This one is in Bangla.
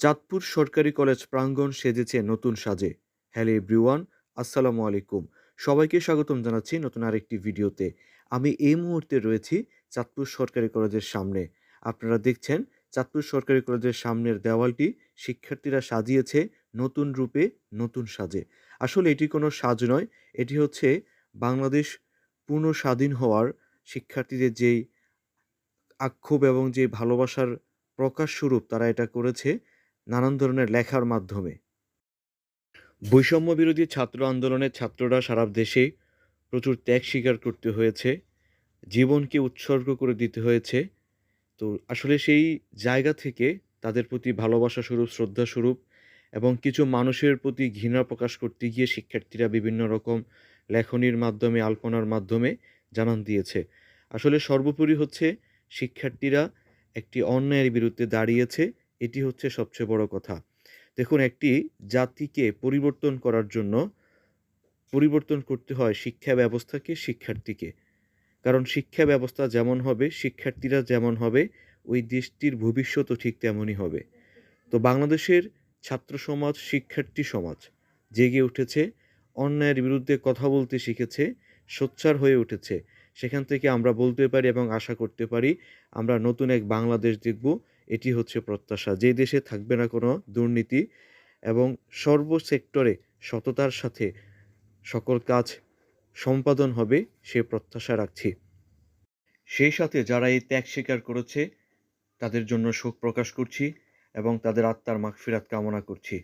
চাঁদপুর সরকারি কলেজ প্রাঙ্গণ সেজেছে নতুন সাজে। হ্যালো এভরিওয়ান, আসসালামু আলাইকুম। সবাইকে স্বাগতম জানাচ্ছি নতুন আরেকটি ভিডিওতে। আমি এই মুহূর্তে রয়েছি চাঁদপুর সরকারি কলেজের সামনে। আপনারা দেখছেন, চাঁদপুর সরকারি কলেজের সামনের দেওয়ালটি শিক্ষার্থীরা সাজিয়েছে নতুন রূপে, নতুন সাজে। আসলে এটি কোনো সাজ নয়, এটি হচ্ছে বাংলাদেশ পূর্ণ স্বাধীন হওয়ার শিক্ষার্থীদের যেই আক্ষোভ এবং যে ভালোবাসার প্রকাশ স্বরূপ তারা এটা করেছে নানান ধরনের লেখার মাধ্যমে। বৈষম্য বিরোধী ছাত্র আন্দোলনের ছাত্ররা সারা দেশে প্রচুর ত্যাগ স্বীকার করতে হয়েছে, জীবনকে উৎসর্গ করে দিতে হয়েছে। তো আসলে সেই জায়গা থেকে তাদের প্রতি ভালোবাসা স্বরূপ, শ্রদ্ধা স্বরূপ এবং কিছু মানুষের প্রতি ঘৃণা প্রকাশ করতে গিয়ে শিক্ষার্থীরা বিভিন্ন রকম লেখনির মাধ্যমে, আলপনার মাধ্যমে জানান দিয়েছে। আসলে সর্বোপরি হচ্ছে শিক্ষার্থীরা একটি অন্যায়ের বিরুদ্ধে দাঁড়িয়েছে এটি হচ্ছে সবচেয়ে বড় কথা। দেখুন, একটি জাতিকে পরিবর্তন করার জন্য পরিবর্তন করতে হয় শিক্ষা ব্যবস্থাকে, শিক্ষার্থীকে। কারণ শিক্ষা ব্যবস্থা যেমন হবে, শিক্ষার্থীরা যেমন হবে, ওই দেশটির ভবিষ্যতও ঠিক তেমনই হবে। তো বাংলাদেশের ছাত্র সমাজ, শিক্ষার্থী সমাজ জেগে উঠেছে, অন্যায়ের বিরুদ্ধে কথা বলতে শিখেছে, সোচ্চার হয়ে উঠেছে। সেখান থেকে আমরা বলতে পারি এবং আশা করতে পারি, আমরা নতুন এক বাংলাদেশ দেখব এটি হচ্ছে প্রত্যাশা। যে দেশে থাকবে না কোনো দুর্নীতি এবং সর্ব সেক্টরে সততার সাথে সকল কাজ সম্পাদন হবে, সে প্রত্যাশা রাখছি। সেই সাথে যারা এই ত্যাগ স্বীকার করেছে, তাদের জন্য শোক প্রকাশ করছি এবং তাদের আত্মার মাগফিরাত কামনা করছি।